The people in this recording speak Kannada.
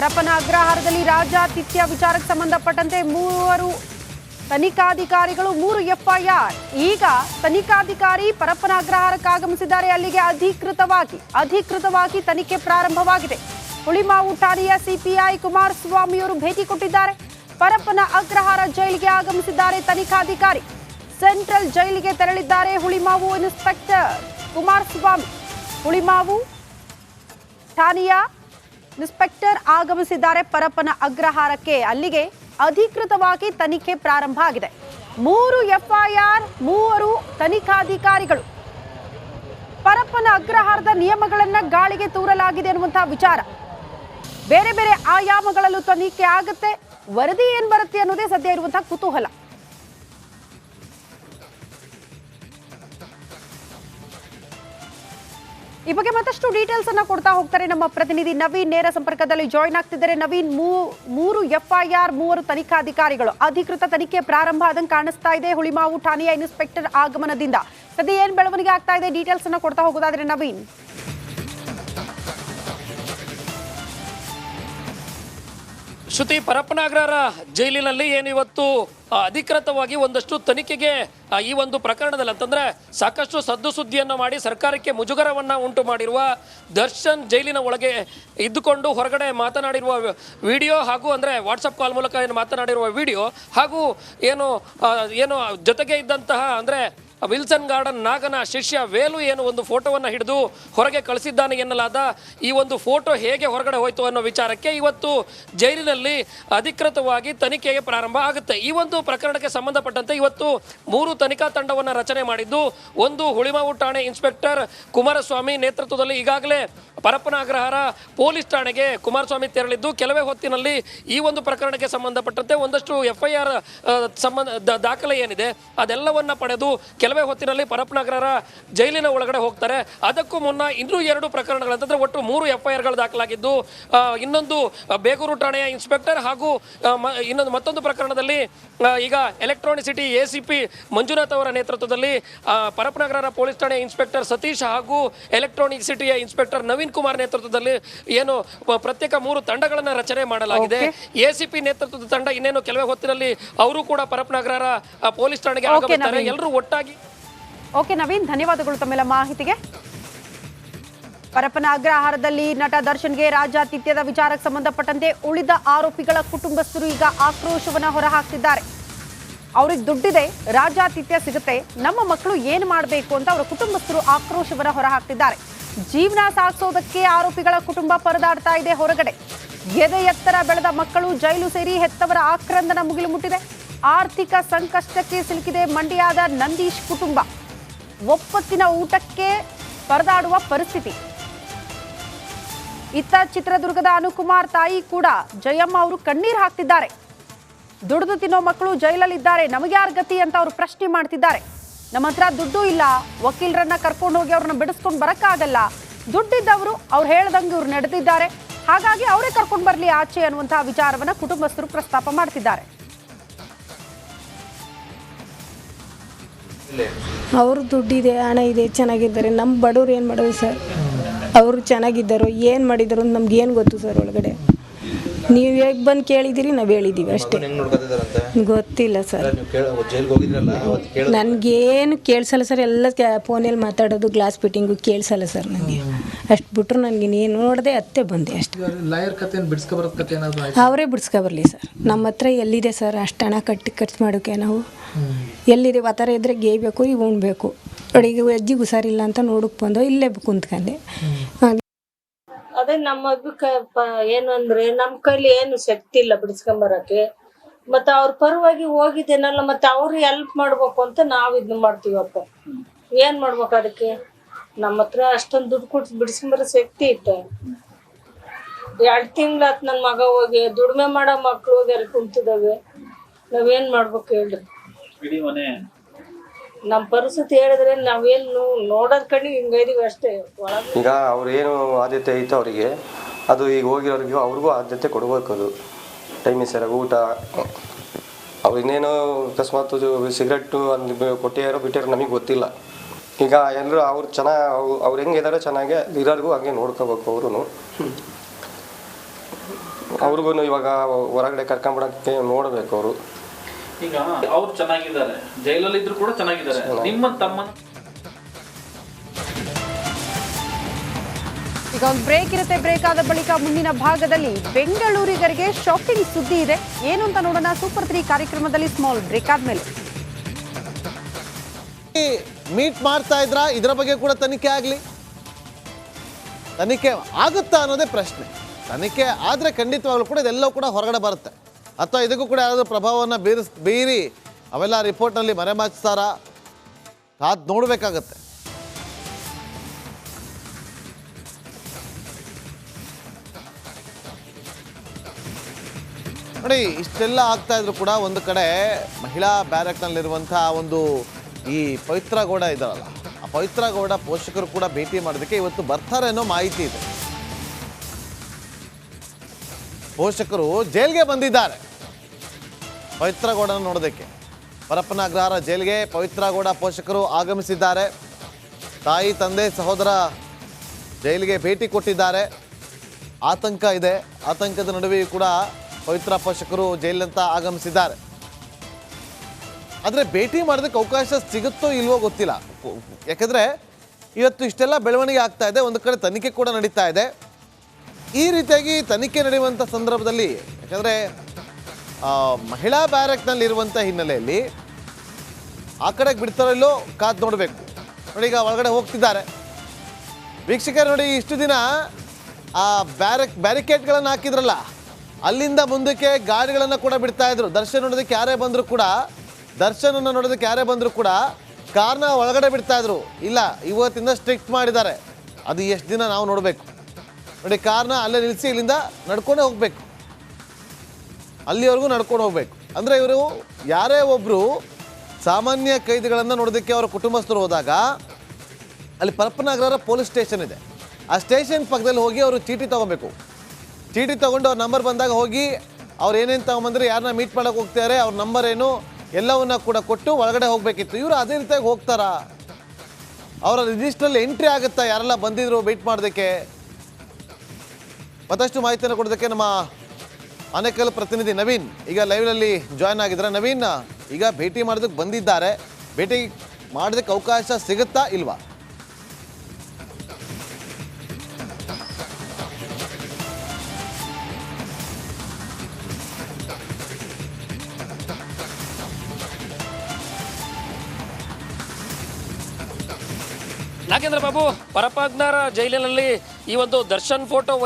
ಪರಪ್ಪನ ಅಗ್ರಹಾರದಲ್ಲಿ ರಾಜಾತಿಥ್ಯ ವಿಚಾರಕ್ಕೆ ಸಂಬಂಧಪಟ್ಟಂತೆ ಮೂವರು ತನಿಖಾಧಿಕಾರಿಗಳು, ಮೂರು ಎಫ್ಐಆರ್. ಈಗ ತನಿಖಾಧಿಕಾರಿ ಪರಪ್ಪನ ಅಗ್ರಹಾರಕ್ಕೆ ಆಗಮಿಸಿದ್ದಾರೆ. ಅಲ್ಲಿಗೆ ಅಧಿಕೃತವಾಗಿ ಅಧಿಕೃತವಾಗಿ ತನಿಖೆ ಪ್ರಾರಂಭವಾಗಿದೆ. ಹುಳಿಮಾವು ಠಾಣೆಯ ಸಿಪಿಐ ಕುಮಾರಸ್ವಾಮಿಯವರು ಭೇಟಿ ಕೊಟ್ಟಿದ್ದಾರೆ. ಪರಪ್ಪನ ಅಗ್ರಹಾರ ಜೈಲಿಗೆ ಆಗಮಿಸಿದ್ದಾರೆ ತನಿಖಾಧಿಕಾರಿ. ಸೆಂಟ್ರಲ್ ಜೈಲಿಗೆ ತೆರಳಿದ್ದಾರೆ ಹುಳಿಮಾವು ಇನ್ಸ್ಪೆಕ್ಟರ್ ಕುಮಾರಸ್ವಾಮಿ. ಹುಳಿಮಾವು ಠಾಣೆಯ ಇನ್ಸ್ಪೆಕ್ಟರ್ ಆಗಮಿಸಿದ್ದಾರೆ. ಪರಪ್ಪನ ಅಗ್ರಹಾರಕ್ಕೆ ಅಲ್ಲಿಗೆ ಅಧಿಕೃತವಾಗಿ ತನಿಖೆ ಪ್ರಾರಂಭ ಆಗಿದೆ. ಮೂರು ಎಫ್ಐಆರ್, ಮೂವರು ತನಿಖಾಧಿಕಾರಿಗಳು. ಪರಪ್ಪನ ಅಗ್ರಹಾರದ ನಿಯಮಗಳನ್ನ ಗಾಳಿಗೆ ತೂರಲಾಗಿದೆ ಅನ್ನುವಂತಹ ವಿಚಾರ. ಬೇರೆ ಬೇರೆ ಆಯಾಮಗಳಲ್ಲೂ ತನಿಖೆ ಆಗುತ್ತೆ. ವರದಿ ಏನ್ ಬರುತ್ತೆ ಅನ್ನೋದೇ ಸದ್ಯ ಇರುವಂತಹ ಕುತೂಹಲ. ಈ ಬಗ್ಗೆ ಮತ್ತಷ್ಟು ಡೀಟೇಲ್ಸ್ ಅನ್ನ ಕೊಡ್ತಾ ಹೋಗ್ತಾರೆ ನಮ್ಮ ಪ್ರತಿನಿಧಿ ನವೀನ್ ನೇರ ಸಂಪರ್ಕದಲ್ಲಿ ಜಾಯ್ನ್ ಆಗ್ತಿದ್ದಾರೆ. ನವೀನ್ ಮೂರು ಎಫ್ಐಆರ್ ಮೂವರು ತನಿಖಾಧಿಕಾರಿಗಳು ಅಧಿಕೃತ ತನಿಖೆ ಪ್ರಾರಂಭ ಆದಂಗೆ ಕಾಣಿಸ್ತಾ ಇದೆ. ಹುಳಿಮಾವು ಠಾಣೆಯ ಇನ್ಸ್ಪೆಕ್ಟರ್ ಆಗಮನದಿಂದ. ಸದ್ಯ ಏನ್ ಬೆಳವಣಿಗೆ ಆಗ್ತಾ ಇದೆ? ಡೀಟೇಲ್ಸ್ ಅನ್ನ ಕೊಡ್ತಾ ಹೋಗೋದಾದ್ರೆ ನವೀನ್. ಶ್ರುತಿ ಪರಪ್ಪನಾಗ್ರಹರ ಜೈಲಿನಲ್ಲಿ ಏನು ಇವತ್ತು ಅಧಿಕೃತವಾಗಿ ಒಂದಷ್ಟು ತನಿಖೆಗೆ ಈ ಒಂದು ಪ್ರಕರಣದಲ್ಲಿ ಅಂತಂದ್ರೆ ಸಾಕಷ್ಟು ಸದ್ದು ಸುದ್ದಿಯನ್ನು ಮಾಡಿ ಸರ್ಕಾರಕ್ಕೆ ಮುಜುಗರವನ್ನ ಉಂಟು ಮಾಡಿರುವ ದರ್ಶನ್ ಜೈಲಿನ ಒಳಗೆ ಇದ್ದುಕೊಂಡು ಹೊರಗಡೆ ಮಾತನಾಡಿರುವ ವಿಡಿಯೋ ಹಾಗೂ ಅಂದ್ರೆ ವಾಟ್ಸಪ್ ಕಾಲ್ ಮೂಲಕ ಏನು ಮಾತನಾಡಿರುವ ವಿಡಿಯೋ ಹಾಗೂ ಏನು ಏನು ಜೊತೆಗೆ ಇದ್ದಂತಹ ಅಂದ್ರೆ ವಿಲ್ಸನ್ ಗಾರ್ಡನ್ ನಾಗನ ಶಿಷ್ಯ ವೇಲು ಏನು ಒಂದು ಫೋಟೋವನ್ನು ಹಿಡಿದು ಹೊರಗೆ ಕಳಿಸಿದ್ದಾನೆ ಎನ್ನಲಾದ ಈ ಒಂದು ಫೋಟೋ ಹೇಗೆ ಹೊರಗಡೆ ಹೋಯಿತು ಅನ್ನೋ ವಿಚಾರಕ್ಕೆ ಇವತ್ತು ಜೈಲಿನಲ್ಲಿ ಅಧಿಕೃತವಾಗಿ ತನಿಖೆಗೆ ಪ್ರಾರಂಭ ಆಗುತ್ತೆ. ಈ ಒಂದು ಪ್ರಕರಣಕ್ಕೆ ಸಂಬಂಧಪಟ್ಟಂತೆ ಇವತ್ತು ಮೂರು ತನಿಖಾ ತಂಡವನ್ನು ರಚನೆ ಮಾಡಿದ್ದು, ಒಂದು ಹುಳಿಮಾವು ಠಾಣೆ ಇನ್ಸ್ಪೆಕ್ಟರ್ ಕುಮಾರಸ್ವಾಮಿ ನೇತೃತ್ವದಲ್ಲಿ ಈಗಾಗಲೇ ಪರಪ್ಪನ ಅಗ್ರಹಾರ ಪೊಲೀಸ್ ಠಾಣೆಗೆ ಕುಮಾರಸ್ವಾಮಿ ತೆರಳಿದ್ದು ಕೆಲವೇ ಹೊತ್ತಿನಲ್ಲಿ ಈ ಒಂದು ಪ್ರಕರಣಕ್ಕೆ ಸಂಬಂಧಪಟ್ಟಂತೆ ಒಂದಷ್ಟು ಎಫ್ಐಆರ್ ಸಂಬಂಧ ದಾಖಲೆ ಏನಿದೆ ಅದೆಲ್ಲವನ್ನ ಪಡೆದು ಕೆಲವೇ ಹೊತ್ತಿನಲ್ಲಿ ಪರಪ್ಪನಗರ ಜೈಲಿನ ಒಳಗಡೆ ಹೋಗ್ತಾರೆ. ಅದಕ್ಕೂ ಮುನ್ನ ಇನ್ನೂ ಎರಡು ಪ್ರಕರಣಗಳಂತಂದ್ರೆ ಒಟ್ಟು ಮೂರು ಎಫ್ಐಆರ್ಗಳು ದಾಖಲಾಗಿದ್ದು ಆ, ಇನ್ನೊಂದು ಬೇಗೂರು ಠಾಣೆಯ ಇನ್ಸ್ಪೆಕ್ಟರ್ ಹಾಗೂ ಇನ್ನೊಂದು ಮತ್ತೊಂದು ಪ್ರಕರಣದಲ್ಲಿ ಈಗ electronic city A C P Manjunath ಅವರ ನೇತೃತ್ವದಲ್ಲಿ ಆ, ಪರಪ್ಪನಗರ ಪೊಲೀಸ್ ಠಾಣೆಯ ಇನ್ಸ್ಪೆಕ್ಟರ್ ಸತೀಶ್ ಹಾಗೂ ಎಲೆಕ್ಟ್ರಾನಿಕ್ ಸಿಟಿಯ ಇನ್ಸ್ಪೆಕ್ಟರ್ ನವೀನ್ ಕುಮಾರ್ ನೇತೃತ್ವದಲ್ಲಿ ಏನು ಪ್ರತ್ಯೇಕ ಮೂರು ತಂಡಗಳನ್ನು ರಚನೆ ಮಾಡಲಾಗಿದೆ. ಎಸಿಪಿ ನೇತೃತ್ವದ ತಂಡ ಇನ್ನೇನು ಕೆಲವೇ ಹೊತ್ತಿನಲ್ಲಿ ಅವರು ಕೂಡ ಪರಪನಗರ ಪೊಲೀಸ್ ಠಾಣೆಗೆ ಆಗಮಿಸ್ತಾರೆ ಎಲ್ಲರೂ ಒಟ್ಟಾಗಿ. ಓಕೆ ನವೀನ್ ಧನ್ಯವಾದಗಳು ತಮ್ಮೆಲ್ಲ ಮಾಹಿತಿಗೆ. ಪರಪ್ಪನ ಅಗ್ರಹಾರದಲ್ಲಿ ನಟ ದರ್ಶನ್ಗೆ ರಾಜಾತಿಥ್ಯದ ವಿಚಾರಕ್ಕೆ ಸಂಬಂಧಪಟ್ಟಂತೆ ಉಳಿದ ಆರೋಪಿಗಳ ಕುಟುಂಬಸ್ಥರು ಈಗ ಆಕ್ರೋಶವನ್ನು ಹೊರಹಾಕ್ತಿದ್ದಾರೆ ಅವ್ರಿಗೆ ದುಡ್ಡಿದೆ ರಾಜಾತಿಥ್ಯ ಸಿಗುತ್ತೆ ನಮ್ಮ ಮಕ್ಕಳು ಏನು ಮಾಡಬೇಕು ಅಂತ ಅವರ ಕುಟುಂಬಸ್ಥರು ಆಕ್ರೋಶವನ್ನು ಹೊರಹಾಕ್ತಿದ್ದಾರೆ. ಜೀವನ ಸಾಗಿಸೋದಕ್ಕೆ ಆರೋಪಿಗಳ ಕುಟುಂಬ ಪರದಾಡ್ತಾ ಇದೆ ಹೊರಗಡೆ. ಎದೆ ಎತ್ತರ ಬೆಳೆದ ಮಕ್ಕಳು ಜೈಲು ಸೇರಿ ಹೆತ್ತವರ ಆಕ್ರಂದನ ಮುಗಿಲು ಮುಟ್ಟಿದೆ. ಆರ್ಥಿಕ ಸಂಕಷ್ಟಕ್ಕೆ ಸಿಲುಕಿದೆ ಮಂಡ್ಯದ ನಂದೀಶ್ ಕುಟುಂಬ. ಒಪ್ಪತ್ತಿನ ಊಟಕ್ಕೆ ಪರದಾಡುವ ಪರಿಸ್ಥಿತಿ. ಇತ್ತ ಚಿತ್ರದುರ್ಗದ ಅನುಕುಮಾರ್ ತಾಯಿ ಕೂಡ ಜಯಮ್ಮ ಅವರು ಕಣ್ಣೀರು ಹಾಕ್ತಿದ್ದಾರೆ. ದುಡಿದು ತಿನ್ನೋ ಮಕ್ಕಳು ಜೈಲಲ್ಲಿದ್ದಾರೆ. ನಮಗ್ಯಾರ ಗತಿ ಅಂತ ಅವರು ಪ್ರಶ್ನೆ ಮಾಡ್ತಿದ್ದಾರೆ. ನಮ್ಮ ಹತ್ರ ದುಡ್ಡು ಇಲ್ಲ. ವಕೀಲರನ್ನ ಕರ್ಕೊಂಡು ಹೋಗಿ ಅವ್ರನ್ನ ಬಿಡಿಸ್ಕೊಂಡು ಬರಕ್ಕಾಗಲ್ಲ. ದುಡ್ಡಿದ್ದವರು ಅವ್ರು ಹೇಳ್ದಂಗೆ ಇವ್ರು ನಡೆದಿದ್ದಾರೆ. ಹಾಗಾಗಿ ಅವರೇ ಕರ್ಕೊಂಡು ಬರಲಿ ಆಚೆ ಅನ್ನುವಂತಹ ವಿಚಾರವನ್ನ ಕುಟುಂಬಸ್ಥರು ಪ್ರಸ್ತಾಪ ಮಾಡ್ತಿದ್ದಾರೆ. ಅವರು ದುಡ್ಡಿದೆ, ಹಣ ಇದೆ, ಚೆನ್ನಾಗಿದ್ದಾರೆ. ನಮ್ಮ ಬಡವ್ರು ಏನು ಮಾಡೋದು ಸರ್? ಅವರು ಚೆನ್ನಾಗಿದ್ದರು, ಏನು ಮಾಡಿದಾರೋ ನಮ್ಗೆ ಏನು ಗೊತ್ತು ಸರ್ ಒಳಗಡೆ? ನೀವು ಹೇಗೆ ಬಂದು ಕೇಳಿದ್ದೀರಿ ನಾವು ಹೇಳಿದ್ದೀವಿ ಅಷ್ಟೇ. ಗೊತ್ತಿಲ್ಲ ಸರ್. ನೀವು ಕೇಳ ಜೈಲ್ಗೆ ಹೋಗಿದ್ರಲ್ಲ ಅವತ್ತು ಕೇಳ ನನಗೇನು ಕೇಳಿಸಲ್ಲ ಸರ್ ಎಲ್ಲ ಫೋನಲ್ಲಿ ಮಾತಾಡೋದು ಗ್ಲಾಸ್ ಫಿಟ್ಟಿಂಗು ಕೇಳಿಸಲ್ಲ ಸರ್ ನನಗೆ ಅಷ್ಟು ಬಿಟ್ರು ನನಗೆ ನೀನು ನೋಡಿದೆ ಅತ್ತೆ ಬಂದೆ ಅಷ್ಟೇ. ಲಾಯರ್ ಕತೆ ಬಿಡಿಸ್ಕೊ ಬರೋದ್ ಕತೆ ಏನಾದ್ರು ಆಯ್ತು? ಅವರೇ ಬಿಡಿಸ್ಕೊಬರ್ಲಿ ಸರ್. ನಮ್ಮ ಹತ್ರ ಎಲ್ಲಿದೆ ಸರ್ ಅಷ್ಟು ಹಣ ಕಟ್ಟಿ ಖರ್ಚು ಮಾಡೋಕೆ ನಾವು? ಎಲ್ಲಿದೆ ಆ ಥರ ಇದ್ದರೆ ಗೇಯ್ಬೇಕು ಈಗ ಉಣ್ಬೇಕು ಅಡಿಗೆ ಅಜ್ಜಿಗೆ ಹುಷಾರಿಲ್ಲ ಅಂತ ನೋಡಕ್ಕೆ ಬಂದೋ ಇಲ್ಲೇ ಕುಂತ್ಕೊಂಡೆ. ಹಾಗೆ ಅದೇ ನಮ್ಮ ಏನು ಅಂದ್ರೆ ನಮ್ ಕೈಲಿ ಏನು ಶಕ್ತಿ ಇಲ್ಲ ಬಿಡಿಸ್ಕೊಂಬರಕ್ಕೆ. ಮತ್ತೆ ಅವ್ರ ಪರವಾಗಿ ಹೋಗಿದ್ದೇನಲ್ಲ, ಮತ್ತೆ ಅವ್ರು ಹೆಲ್ಪ್ ಮಾಡ್ಬೇಕು ಅಂತ ನಾವ್ ಇದನ್ನ ಮಾಡ್ತೀವಪ್ಪ ಏನ್ ಮಾಡ್ಬೇಕು ಅದಕ್ಕೆ? ನಮ್ಮ ಹತ್ರ ಅಷ್ಟೊಂದು ದುಡ್ಡು ಕೊಟ್ಟು ಬಿಡಿಸ್ಕೊಂಬರೋ ಶಕ್ತಿ ಇತ್ತು. ಎರಡ್ ತಿಂಗ್ಳಾತ್ ನನ್ ಮಗ ಹೋಗಿ, ದುಡಿಮೆ ಮಾಡೋ ಮಕ್ಳು ಹೋಗಿ ಅಲ್ಲಿ ಕುಂತಿದಾವೆ ನಾವೇನ್ ಮಾಡ್ಬೇಕು ಹೇಳ್ರಿ? ನಮ್ ಪರಿಸ್ಥಿತಿ ಹೇಳಿದ್ರೆ ನಾವೇನು ನೋಡೋದ್ ಕಣ್ಣಿ ಹಿಂಗೈದೀವಿ ಅಷ್ಟೇ. ಈಗ ಅವ್ರು ಏನು ಆದ್ಯತೆ ಐತೆ ಅವರಿಗೆ, ಅದು ಈಗ ಹೋಗಿರೋರಿಗೆ ಅವ್ರಿಗೂ ಆದ್ಯತೆ ಕೊಡ್ಬೇಕು ಅದು. ಟೈಮಿಗೆ ಸರಿಯಾಗಿ ಊಟ. ಅವ್ರು ಇನ್ನೇನು ಅಕಸ್ಮಾತ್ ಸಿಗರೆಟ್ಟು ಅಲ್ಲಿ ಕೊಟ್ಟಿಯಾರೋ ಬಿಟ್ಟಿರೋ ನಮಗೆ ಗೊತ್ತಿಲ್ಲ. ಈಗ ಎಲ್ಲರೂ ಅವ್ರು ಚೆನ್ನಾಗಿ ಅವ್ರು ಹೆಂಗಿದಾರೋ ಚೆನ್ನಾಗೆ ಇರೋರಿಗೂ ಹಂಗೆ ನೋಡ್ಕೋಬೇಕು ಅವರು ಅವ್ರಿಗೂ ಇವಾಗ ಹೊರಗಡೆ ಕರ್ಕೊಂಬಿಡೋಕ್ಕೆ ನೋಡಬೇಕು ಅವರು. ಈಗ ಅವ್ರು ಚೆನ್ನಾಗಿದ್ದಾರೆ. ಜೈಲಲ್ಲಿ ಇದ್ರು ಕೂಡ ಚೆನ್ನಾಗಿದ್ದಾರೆ. ನಿಮ್ಮ ತಮ್ಮ ಈಗ ಒಂದು ಬ್ರೇಕ್ ಇರುತ್ತೆ. ಬ್ರೇಕ್ ಆದ ಬಳಿಕ ಮುಂದಿನ ಭಾಗದಲ್ಲಿ ಬೆಂಗಳೂರಿಗರಿಗೆ ಶಾಕಿಂಗ್ ಸುದ್ದಿ ಇದೆ. ಏನು ಅಂತ ನೋಡೋಣ. ಸೂಪರ್ ತ್ರೀ ಕಾರ್ಯಕ್ರಮದಲ್ಲಿ ಸ್ಮಾಲ್ ಬ್ರೇಕ್ ಆದ್ಮೇಲೆ. ಮೀಟ್ ಮಾಡ್ತಾ ಇದ್ರ? ಇದರ ಬಗ್ಗೆ ಕೂಡ ತನಿಖೆ ಆಗಲಿ. ತನಿಖೆ ಆಗುತ್ತಾ ಅನ್ನೋದೇ ಪ್ರಶ್ನೆ. ತನಿಖೆ ಆದ್ರೆ ಖಂಡಿತವಾಗ್ಲೂ ಕೂಡ ಇದೆಲ್ಲವೂ ಕೂಡ ಹೊರಗಡೆ ಬರುತ್ತೆ. ಅಥವಾ ಇದಕ್ಕೂ ಕೂಡ ಯಾರಾದರೂ ಪ್ರಭಾವವನ್ನು ಬೀರಿಸ್, ಬೀರಿ ಅವೆಲ್ಲ ರಿಪೋರ್ಟ್ನಲ್ಲಿ ಮರೆಮಾಚ್ತಾರಾ ಅದು ನೋಡಬೇಕಾಗತ್ತೆ. ನೋಡಿ, ಇಷ್ಟೆಲ್ಲ ಆಗ್ತಾ ಇದ್ರು ಕೂಡ ಒಂದು ಕಡೆ ಮಹಿಳಾ ಬ್ಯಾರಕ್ನಲ್ಲಿರುವಂಥ ಒಂದು ಈ ಪವಿತ್ರ ಗೌಡ ಇದ್ದಾರಲ್ಲ ಆ ಪವಿತ್ರ ಗೌಡ ಪೋಷಕರು ಕೂಡ ಭೇಟಿ ಮಾಡೋದಕ್ಕೆ ಇವತ್ತು ಬರ್ತಾರೆ ಅನ್ನೋ ಮಾಹಿತಿ ಇದೆ. ಪೋಷಕರು ಜೈಲ್ಗೆ ಬಂದಿದ್ದಾರೆ. ಪವಿತ್ರ ಗೌಡನ ನೋಡೋದಕ್ಕೆ. ಪರಪ್ಪನ ಅಗ್ರಹಾರ ಜೈಲಿಗೆ ಪವಿತ್ರಗೌಡ ಪೋಷಕರು ಆಗಮಿಸಿದ್ದಾರೆ. ತಾಯಿ, ತಂದೆ, ಸಹೋದರ ಜೈಲಿಗೆ ಭೇಟಿ ಕೊಟ್ಟಿದ್ದಾರೆ. ಆತಂಕ ಇದೆ. ಆತಂಕದ ನಡುವೆಯೂ ಕೂಡ ಪವಿತ್ರ ಪೋಷಕರು ಜೈಲಿನಂತ ಆಗಮಿಸಿದ್ದಾರೆ. ಆದರೆ ಭೇಟಿ ಮಾಡೋದಕ್ಕೆ ಅವಕಾಶ ಸಿಗುತ್ತೋ ಇಲ್ವೋ ಗೊತ್ತಿಲ್ಲ. ಯಾಕಂದರೆ ಇವತ್ತು ಇಷ್ಟೆಲ್ಲ ಬೆಳವಣಿಗೆ ಆಗ್ತಾ ಇದೆ. ಒಂದು ಕಡೆ ತನಿಖೆ ಕೂಡ ನಡೀತಾ ಇದೆ. ಈ ರೀತಿಯಾಗಿ ತನಿಖೆ ನಡೆಯುವಂಥ ಸಂದರ್ಭದಲ್ಲಿ, ಯಾಕಂದರೆ ಮಹಿಳಾ ಬ್ಯಾರಕ್ನಲ್ಲಿರುವಂಥ ಹಿನ್ನೆಲೆಯಲ್ಲಿ ಆ ಕಡೆಗೆ ಬಿಡ್ತಾರೋ ಇಲ್ಲೋ ಕಾದು ನೋಡಬೇಕು. ನೋಡಿ ಈಗ ಒಳಗಡೆ ಹೋಗ್ತಿದ್ದಾರೆ. ವೀಕ್ಷಕರು ನೋಡಿ, ಇಷ್ಟು ದಿನ ಆ ಬ್ಯಾರಕ್, ಬ್ಯಾರಿಕೇಡ್ಗಳನ್ನು ಹಾಕಿದ್ರಲ್ಲ, ಅಲ್ಲಿಂದ ಮುಂದಕ್ಕೆ ಗಾಡಿಗಳನ್ನು ಕೂಡ ಬಿಡ್ತಾ ಇದ್ರು. ದರ್ಶನ ನೋಡೋದಕ್ಕೆ ಯಾರೇ ಬಂದರೂ ಕೂಡ, ದರ್ಶನನ್ನು ನೋಡೋದಕ್ಕೆ ಯಾರೇ ಬಂದರೂ ಕೂಡ ಕಾರ್ನ ಒಳಗಡೆ ಬಿಡ್ತಾ ಇದ್ರು. ಇಲ್ಲ, ಇವತ್ತಿಂದ ಸ್ಟ್ರಿಕ್ಟ್ ಮಾಡಿದ್ದಾರೆ. ಅದು ಎಷ್ಟು ದಿನ ನಾವು ನೋಡಬೇಕು. ನೋಡಿ, ಕಾರ್ನ ಅಲ್ಲೇ ನಿಲ್ಲಿಸಿ ಇಲ್ಲಿಂದ ನಡ್ಕೊಂಡೇ ಹೋಗಬೇಕು. ಅಲ್ಲಿವರೆಗೂ ನಡ್ಕೊಂಡು ಹೋಗ್ಬೇಕು. ಅಂದರೆ ಇವರು ಯಾರೇ ಒಬ್ಬರು ಸಾಮಾನ್ಯ ಕೈದಿಗಳನ್ನು ನೋಡೋದಕ್ಕೆ ಅವರ ಕುಟುಂಬಸ್ಥರು ಹೋದಾಗ ಅಲ್ಲಿ ಪರಪ್ಪನಗರ ಪೊಲೀಸ್ ಸ್ಟೇಷನ್ ಇದೆ. ಆ ಸ್ಟೇಷನ್ ಪಕ್ಕದಲ್ಲಿ ಹೋಗಿ ಅವರು ಚೀಟಿ ತೊಗೊಬೇಕು. ಚೀಟಿ ತೊಗೊಂಡು ಅವ್ರ ನಂಬರ್ ಬಂದಾಗ ಹೋಗಿ ಅವ್ರು ಏನೇನು ತೊಗೊಂಬಂದ್ರೆ ಯಾರನ್ನ ಮೀಟ್ ಮಾಡೋಕೆ ಹೋಗ್ತಾರೆ ಅವ್ರ ನಂಬರ್ ಏನು, ಎಲ್ಲವನ್ನ ಕೂಡ ಕೊಟ್ಟು ಒಳಗಡೆ ಹೋಗಬೇಕಿತ್ತು. ಇವರು ಅದೇ ರೀತಿಯಾಗಿ ಹೋಗ್ತಾರಾ? ಅವರ ರಿಜಿಸ್ಟ್ರಲ್ಲಿ ಎಂಟ್ರಿ ಆಗುತ್ತಾ? ಯಾರೆಲ್ಲ ಬಂದಿದ್ರು ಮೀಟ್ ಮಾಡೋದಕ್ಕೆ? ಮತ್ತಷ್ಟು ಮಾಹಿತಿಯನ್ನು ಕೊಡೋದಕ್ಕೆ ನಮ್ಮ ಆನೇಕಲ್ ಪ್ರತಿನಿಧಿ ನವೀನ್ ಈಗ ಲೈವ್ನಲ್ಲಿ ಜಾಯ್ನ್ ಆಗಿದ್ರೆ ನವೀನ್, ಈಗ ಭೇಟಿ ಮಾಡೋದಕ್ಕೆ ಬಂದಿದ್ದಾರೆ. ಭೇಟಿ ಮಾಡೋದಕ್ಕೆ ಅವಕಾಶ ಸಿಗುತ್ತಾ ಇಲ್ವಾ? ನಾಗೇಂದ್ರ ಬಾಬು ಪರಪಾಜ್ಞಾರ ಜೈಲಿನಲ್ಲಿ ಈ ಒಂದು ದರ್ಶನ್ ಫೋಟೋ